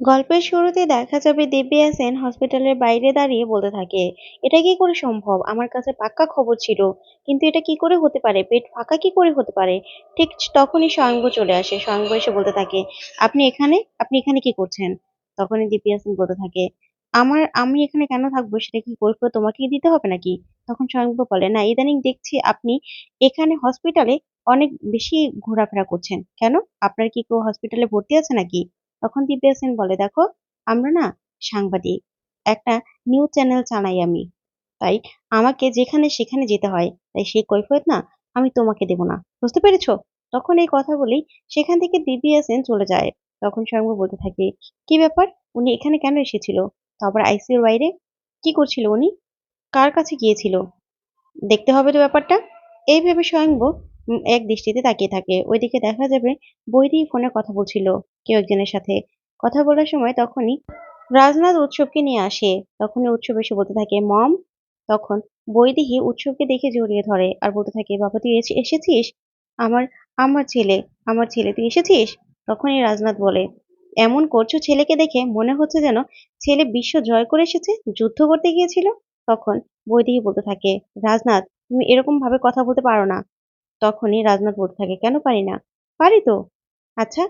গল্পের শুরুতে দেখা যাবে দিব্যা সেন হসপিটালের বাইরে দাঁড়িয়ে বলতে থাকে, এটা কি করে সম্ভব? আমার কাছে পাক্কা খবর ছিল, কিন্তু এটা কি করে হতে পারে? পেট ফাঁকা কি করে হতে পারে? ঠিক তখনই স্বয়ংভ চলে আসে। স্বয়ংভ এসে বলতে থাকে, আপনি এখানে? আপনি এখানে কি করছেন? তখনই দিব্যা সেন বলতে থাকে, আমার, আমি এখানে কেন থাকব? সেটা কি করব তোমাকেই দিতে হবে নাকি? তখন স্বয়ংভ বলে, না, ইদানিং দেখছি আপনি এখানে হসপিটালে অনেক বেশি ঘোরাফেরা করছেন। কেন? আপনার কি কেউ হসপিটালে ভর্তি আছে নাকি? তখন দিব্যা সেন বলে দেখো আমরা না সাংবাদিক একটা নিউজ চ্যানেল চালাই আমি। তাই আমাকে যেখানে সেখানে যেতে হয় তাই সেই কৈফিয়ত না আমি তোমাকে দেব না। বুঝতে পেরেছ? তখন এই কথা বলেই সেখান থেকে দিব্যা সেন চলে যায়। তখন স্বয়ংভু বলতে থাকে কি ব্যাপার? উনি এখানে কেন এসেছিল? তারপর আইসিইউর বাইরে? কি করছিল উনি? কার কাছে গিয়েছিল? দেখতে হবে তো ব্যাপারটা। এই ভেবে স্বয়ংভু উম, এক দৃষ্টিতে তাকিয়ে থাকে। ওইদিকে দেখা যাবে বৈদি ফোনে কথা বলছিল কেউ একজনের সাথে। কথা বলার সময় তখনই রাজনাথ উৎসবকে নিয়ে আসে। তখনই উৎসব এসে বলতে থাকে, মম! তখন বৈদেহী উৎসবকে দেখে জড়িয়ে ধরে আর বলতে থাকে, বাবা, তুই এসে- এসেছিস? আমার আমার ছেলে আমার ছেলে, তুই এসেছিস? তখনই রাজনাথ বলে, এমন করছ ছেলেকে দেখে মনে হচ্ছে যেন ছেলে বিশ্ব জয় করে এসেছে, যুদ্ধ করতে গিয়েছিল? তখন বৈদেহী বলতে থাকে, রাজনাথ, তুমি এরকম ভাবে কথা বলতে পারো না। তখনই রাজনাথ বলতে থাকে। কেন পারি না? পারি তো। আচ্ছা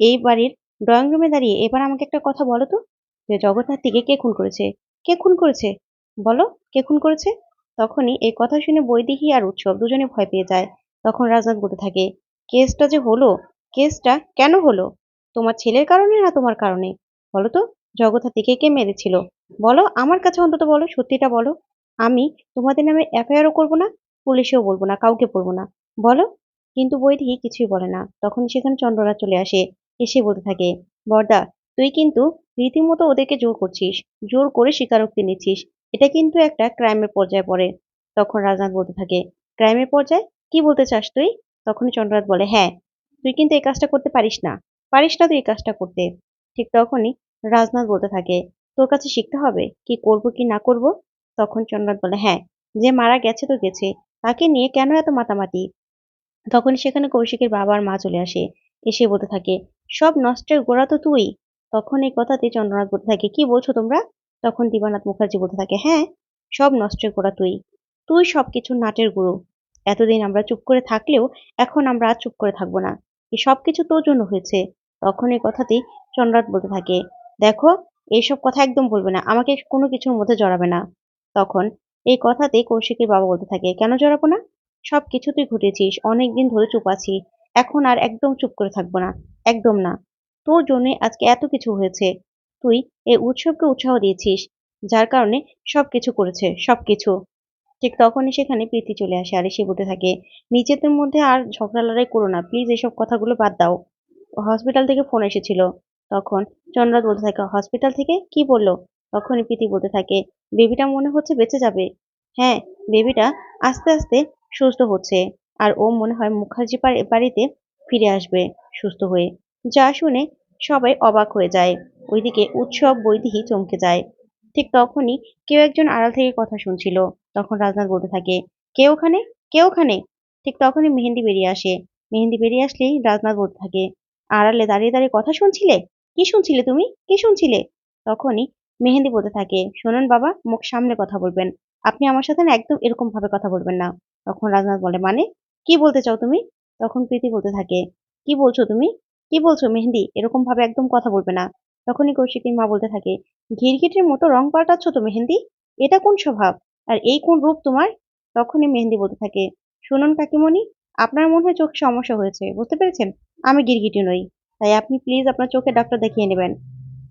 এই বাড়ির ড্রয়িং রুমে দাঁড়িয়ে এবার আমাকে একটা কথা বলো তো। যে জগদ্ধাত্রীকে কে খুন করেছে? কে খুন করেছে? বলো, কে খুন করেছে? তখনই এই কথা শুনে বৈদেহী আর উৎসব দুজনে ভয় পেয়ে যায়। তখন রাজনাথ বলতে থাকে, কেসটা যে হলো? কেসটা কেন হলো? তোমার ছেলের কারণে না তোমার কারণে? বলো তো জগদ্ধাত্রীকে কে মেরেছিল? বলো, আমার কাছে অন্তত বলো, সত্যিটা বলো। আমি তোমাদের নামে এফআইআরও করব না, পুলিশেও বলব না, কাউকে বলব না। বলো। কিন্তু বৈদেহী কিছুই বলে না। তখন সেখানে চন্দ্ররাজ চলে আসে, এসে বলতে থাকে, বর্দা, তুই কিন্তু রীতিমতো ওদেরকে জোর করছিস, জোর করে স্বীকারোক্তি নিচ্ছিস। এটা কিন্তু একটা ক্রাইমের পর্যায়ে পড়ে। তখন রাজনাথ বলতে থাকে, ক্রাইমের পর্যায়ে? কি বলতে চাস তুই? তখনই চন্দ্রনাথ বলে হ্যাঁ তুই কিন্তু এই কাজটা করতে পারিস না। পারিস না তুই এই কাজটা করতে। ঠিক তখনই রাজনাথ বলতে থাকে, তোর কাছে শিখতে হবে কি করব কি না করব? তখন চন্দ্রনাথ বলে হ্যাঁ যে মারা গেছে তো গেছে। তাকে নিয়ে কেন এত মাতামাতি? তখন সেখানে কৌশিকের বাবার মা চলে আসে। এসে বলতে থাকে, সব নষ্টের গোড়া তো তুই? তখন এই কথাতে চন্দ্রনাথ বলতে থাকে, কি বলছো তোমরা? তখন দিবানাথ মুখার্জি বলতে থাকে হ্যাঁ সব নষ্টের গোড়া তুই। তুই সবকিছু নাটের গুরু। এতদিন আমরা চুপ করে থাকলেও এখন আমরা আর চুপ করে থাকব না। এই সবকিছু তোর জন্য হয়েছে। তখন এই কথাতেই চন্দ্রনাথ বলতে থাকে, দেখো, এইসব কথা একদম বলবে না। আমাকে কোনো কিছুর মধ্যে জড়াবে না। তখন এই কথাতে কৌশিকের বাবা বলতে থাকে, কেন জড়াবো না? সব তুই ঘটেছিস, অনেকদিন ধরে চুপ আছি। এখন আর একদম চুপ করে থাকব না, একদম না। তোর জন্য আজকে এত কিছু হয়েছে। তুই এই উৎসবকে উৎসাহ দিয়েছিস, যার কারণে সব কিছু করেছে, সব কিছু। ঠিক তখনই সেখানে প্রীতি চলে আসে আর এসে বলতে থাকে, নিজেদের মধ্যে আর ঝগড়া লড়াই করো না প্লিজ এসব কথাগুলো বাদ দাও। হসপিটাল থেকে ফোন এসেছিল। তখন চন্দ্রাত বলতে থাকে হসপিটাল থেকে? কি বলল? তখনই প্রীতি বলতে থাকে বেবিটা মনে হচ্ছে বেঁচে যাবে। হ্যাঁ বেবিটা আস্তে আস্তে সুস্থ হচ্ছে। আর ও মনে হয় মুখার্জি বাড়ি- বাড়িতে ফিরে আসবে সুস্থ হয়ে। যা শুনে সবাই অবাক হয়ে যায়। ওইদিকে উৎসব বৈদিহী চমকে যায়। ঠিক তখনই কেউ একজন আড়াল থেকে কথা শুনছিল। তখন রাজনাথ বলতে থাকে, কে ওখানে? কে ওখানে? ঠিক তখনই মেহেন্দি বেরিয়ে আসে। মেহেন্দি বেরিয়ে আসলেই রাজনাথ বলতে থাকে, আড়ালে দাঁড়িয়ে দাঁড়িয়ে কথা শুনছিলে? কি শুনছিলে তুমি? কি শুনছিলে? তখনই মেহেন্দি বলতে থাকে, শোনেন বাবা, মুখ সামনে কথা বলবেন। আপনি আমার সাথে একদম এরকম ভাবে কথা বলবেন না। তখন রাজনাথ বলে মানে? কি বলতে চাও তুমি? তখন প্রীতি বলতে থাকে, কি বলছো তুমি? কি বলছো মেহেন্দি? এরকম ভাবে একদম কথা বলবে না। তখনই কৌশিকের মা বলতে থাকে গিরগিটির মতো রং পাল্টাচ্ছ তো মেহেন্দি? এটা কোন স্বভাব? আর এই কোন রূপ তোমার? তখনই মেহেন্দি বলতে থাকে, শুনুন কাকিমণি, আপনার মনে হয় চোখে সমস্যা হয়েছে, বুঝতে পেরেছেন? আমি গিরগিটি নই, তাই আপনি প্লিজ আপনার চোখে ডাক্তার দেখিয়ে নেবেন।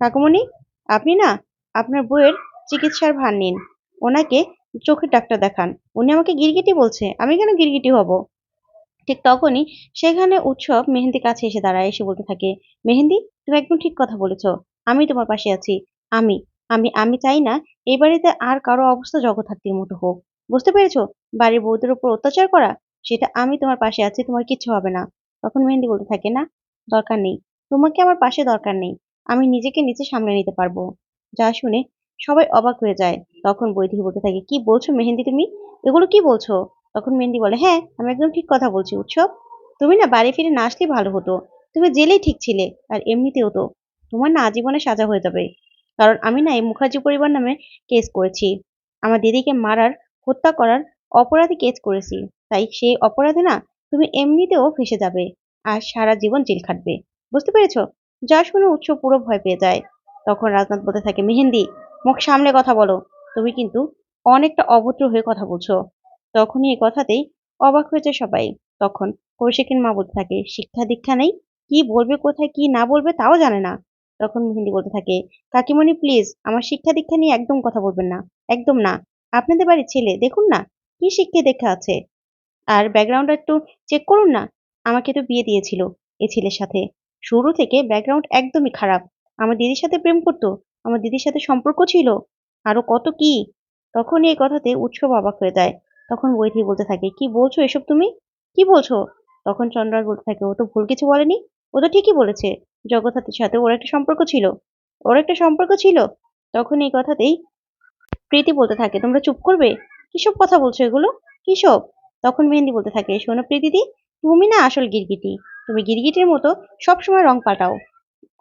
কাকুমণি, আপনি না, আপনার বইয়ের চিকিৎসার ভার নিন। ওনাকে চোখের ডাক্তার দেখান। উনি আমাকে গিরগিটি বলছে, আমি কেন গিরগিটি হব? ঠিক তখনই সেখানে উৎসব মেহেন্দি কাছে এসে দাঁড়ায়, এসে বলতে থাকে, মেহেন্দি, তুমি একদম ঠিক কথা বলেছ। আমি তোমার পাশে আছি। আমি আমি আমি চাই না এই বাড়িতে আর কারও অবস্থা জগদ্ধাত্রীর মতো হোক। বুঝতে পেরেছ? বাড়ির বউদের উপর অত্যাচার করা, সেটা আমি তোমার পাশে আছি, তোমার কিচ্ছু হবে না। তখন মেহেন্দি বলতে থাকে, না, দরকার নেই। তোমাকে আমার পাশে দরকার নেই। আমি নিজেকে নিচে সামলে নিতে পারব। যা শুনে সবাই অবাক হয়ে যায়। তখন বৈদেহী বলতে থাকে, কি বলছো মেহেন্দি তুমি? এগুলো কি বলছো? তখন মেহেন্দি বলে হ্যাঁ আমি একদম ঠিক কথা বলছি, উৎসব। তুমি না বাড়ি ফিরে না আসলেই ভালো হতো। তুমি জেলেই ঠিক ছিলে, আর এমনিতেও তো। তোমার না আজীবনে সাজা হয়ে যাবে। কারণ আমি না এই মুখার্জি পরিবার নামে কেস করেছি। আমার দিদিকে মারার, হত্যা করার অপরাধী কেস করেছি। তাই সেই অপরাধে না তুমি এমনিতেও ফেসে যাবে আর সারা জীবন জেল খাটবে। বুঝতে পেরেছ? যা শুনে উৎস পুরো ভয় পেয়ে যায়। তখন রাজনাথ বলতে থাকে, মেহেন্দি মুখ সামলে কথা বলো। তুমি কিন্তু অনেকটা অভদ্র হয়ে কথা বলছো। তখনই এই কথাতেই অবাক হয়েছে সবাই। তখন কৌশিকের মা বলতে থাকে, শিক্ষা দীক্ষা নেই? কি বলবে কোথায়, কি না বলবে তাও জানে না। তখন মেহেন্দি বলতে থাকে, কাকিমণি প্লিজ আমার শিক্ষা দীক্ষা নিয়ে একদম কথা বলবেন না। একদম না। আপনাদের বাড়ির ছেলে, দেখুন না, কি শিক্ষা দেখা আছে। আর ব্যাকগ্রাউন্ডটা একটু চেক করুন না। আমাকে তো বিয়ে দিয়েছিল এ ছেলের সাথে। শুরু থেকে ব্যাকগ্রাউন্ড একদমই খারাপ। আমার দিদির সাথে প্রেম করতো আমার দিদির সাথে সম্পর্ক ছিল? আরও কত কি? তখন এই কথাতে উৎসব অবাক হয়ে যায়। তখন বৈথি বলতে থাকে, কি বলছো এসব তুমি? কি বলছো? তখন চন্দ্রার বলতে থাকে, ও তো ভুল কিছু বলেনি। ও তো ঠিকই বলেছে। জগদ্ধাত্রীর সাথে ওর একটা সম্পর্ক ছিল। ওর একটা সম্পর্ক ছিল? তখন এই কথাতেই প্রীতি বলতে থাকে, তোমরা চুপ করবে? কিসব কথা বলছো এগুলো? কিসব? তখন মেহেন্দি বলতে থাকে, শোনো প্রীতিদি, তুমি না আসল গিরগিটি। তুমি গিরগিটির মতো সবসময় রং পাল্টাও।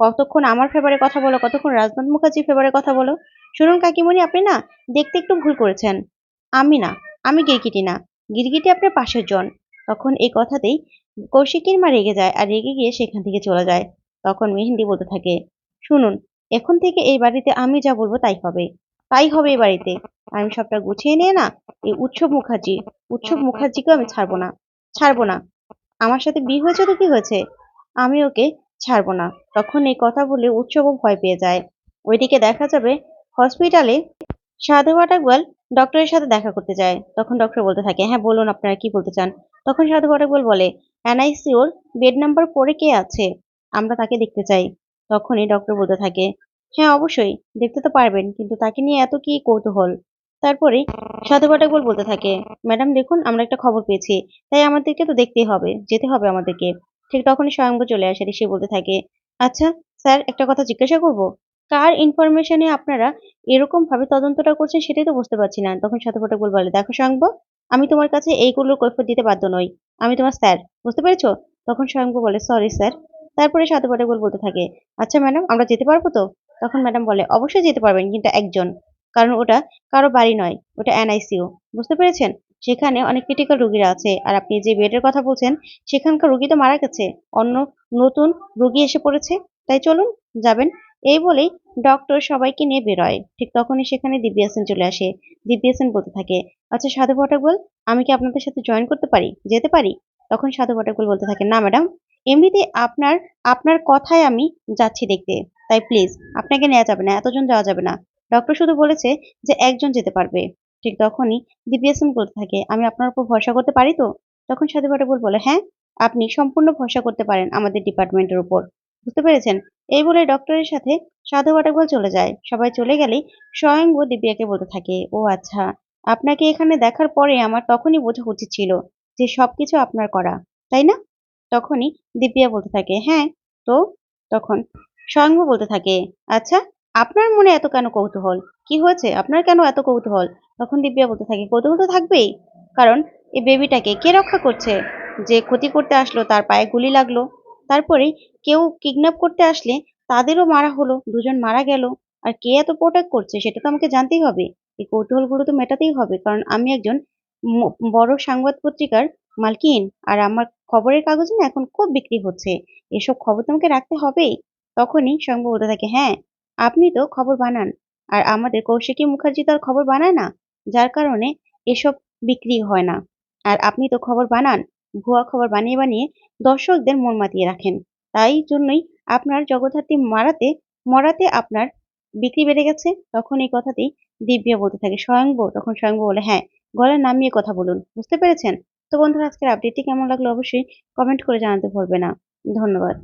কতক্ষণ আমার ফেভারে কথা বলো, কতক্ষণ রাজনাথ মুখার্জির ফেভারে কথা বলো? শুনুন কাকিমণি, আপনি না দেখতে একটু ভুল করেছেন। আমি না, আমি গিরগিটি না, গিরগিটি আপনার পাশের জন। তখন এই কথাতেই কৌশিকের মা রেগে যায় আর রেগে গিয়ে সেখান থেকে চলে যায়। তখন মেহেন্দি বলতে থাকে, শুনুন, এখন থেকে এই বাড়িতে আমি যা বলব তাই হবে। তাই হবে এই বাড়িতে। আমি সবটা গুছিয়ে নিয়ে না এই উৎসব মুখার্জি, উৎসব মুখার্জিকেও আমি ছাড়বো না ছাড়বো না। আমার সাথে বিয়ে হয়েছে তো কি হয়েছে? আমি ওকে ছাড়বো না। তখন এই কথা বলে উৎসবও ভয় পেয়ে যায়। ওইদিকে দেখা যাবে হসপিটালে সাধু বাটাকবাল ডক্টরের সাথে দেখা করতে যায়। তখন ডক্টর বলতে থাকে হ্যাঁ বলুন আপনারা কি বলতে চান? তখন সাধু বাটাকবাল বলে এনআইসিওর বেড নাম্বার পরে কে আছে? আমরা তাকে দেখতে চাই। তখনই ডক্টর বলতে থাকে হ্যাঁ অবশ্যই, দেখতে তো পারবেন, কিন্তু তাকে নিয়ে এত কি কৌতূহল? তারপরে সাধু বাটাকবাল বলতে থাকে, ম্যাডাম, দেখুন, আমরা একটা খবর পেয়েছি। তাই আমাদেরকে তো দেখতেই হবে, যেতে হবে আমাদেরকে। ঠিক তখনই স্বয়ংভূ চলে আসে সে বলতে থাকে আচ্ছা স্যার, একটা কথা জিজ্ঞাসা করব। কার ইনফরমেশনে আপনারা এরকম ভাবে তদন্তটা করছেন সেটাই তো বুঝতে পারছি না। তখন ফটক বলে, দেখো স্বয়ংভ, আমি তোমার কাছে এইগুলোর কৈফত দিতে বাধ্য নই। আমি তোমার স্যার, বুঝতে পেরেছ? তখন স্বয়ংভ বলে, সরি, স্যার। তারপরে ফটক বলতে থাকে আচ্ছা ম্যাডাম, আমরা যেতে পারব তো? তখন ম্যাডাম বলে, অবশ্যই যেতে পারবেন, কিন্তু একজন। কারণ ওটা কারও বাড়ি নয়, ওটা এনআইসিউ বুঝতে পেরেছেন? সেখানে অনেক ক্রিটিক্যাল রোগীরা আছে। আর আপনি যে বেডের কথা বলছেন, সেখানকার রোগী তো মারা গেছে। অন্য নতুন রোগী এসে পড়েছে। তাই চলুন, যাবেন। এই বলেই ডক্টর সবাইকে নিয়ে বেরোয়। ঠিক তখনই সেখানে দিব্যা সেন চলে আসে। দিব্যাসেন বলতে থাকে আচ্ছা সাধু ভট্টাকবল আমি কি আপনাদের সাথে জয়েন করতে পারি? যেতে পারি? তখন সাধু ভট্টাকবল বলতে থাকে, না ম্যাডাম এমনিতে আপনার আপনার কথায় আমি যাচ্ছি দেখতে। তাই প্লিজ আপনাকে নেওয়া যাবে না, এতজন যাওয়া যাবে না। ডক্টর শুধু বলেছে যে একজন যেতে পারবে। ঠিক তখনই দিব্যা সেন বলতে থাকে, আমি আপনার উপর ভরসা করতে পারি তো? তখন সাধু ভট্টাকবল বলে হ্যাঁ আপনি সম্পূর্ণ ভরসা করতে পারেন আমাদের ডিপার্টমেন্টের উপর। বুঝতে পেরেছেন? এই বলে ডক্টরের সাথে সাধু বাটাকবল চলে যায়। সবাই চলে গেলেই স্বয়ংভূ দিব্যাকে বলতে থাকে, ও আচ্ছা আপনাকে এখানে দেখার পরে আমার তখনই বোঝা উচিত ছিল যে সবকিছু আপনার করা, তাই না? তখনই দিব্যা বলতে থাকে হ্যাঁ তো? তখন স্বয়ং বলতে থাকে আচ্ছা আপনার মনে এত কেন কৌতূহল? কি হয়েছে? আপনার কেন এত কৌতূহল? তখন দিব্যা বলতে থাকে, কৌতূহল তো থাকবেই। কারণ এই বেবিটাকে কে রক্ষা করছে? যে ক্ষতি করতে আসলো, তার পায়ে গুলি লাগল। তারপরে কেউ কিডন্যাপ করতে আসলে তাদেরও মারা হলো, দুজন মারা গেল। আর কে এত প্রোটেক্ট করছে, সেটা তো আমাকে জানতেই হবে। এই কৌতূহলগুলো তো মেটাতেই হবে। কারণ আমি একজন বড় সংবাদ পত্রিকার মালকিন, আর আমার খবরের কাগজ না এখন খুব বিক্রি হচ্ছে। এসব খবর তো আমাকে রাখতে হবেই। তখনই সংবাদ বলতে থাকে হ্যাঁ আপনি তো খবর বানান, আর আমাদের কৌশিকী মুখার্জি তার খবর বানায় না। যার কারণে এসব বিক্রি হয় না। আর আপনি তো খবর বানান, ভুয়া খবর বানিয়ে বানিয়ে দর্শকদের মন মাতিয়ে রাখেন। তাই জন্যই আপনার জগদ্ধাত্রী মারাতে, মরাতে আপনার বিক্রি বেড়ে গেছে। তখন এই কথাতেই দিব্যা বলতে থাকে। স্বয়ংব তখন স্বয়ংব বলে হ্যাঁ গলা নামিয়ে কথা বলুন। বুঝতে পেরেছেন? তো বন্ধুরা, আজকের আপডেটটি কেমন লাগল অবশ্যই কমেন্ট করে জানাতে ভুলবে না। ধন্যবাদ।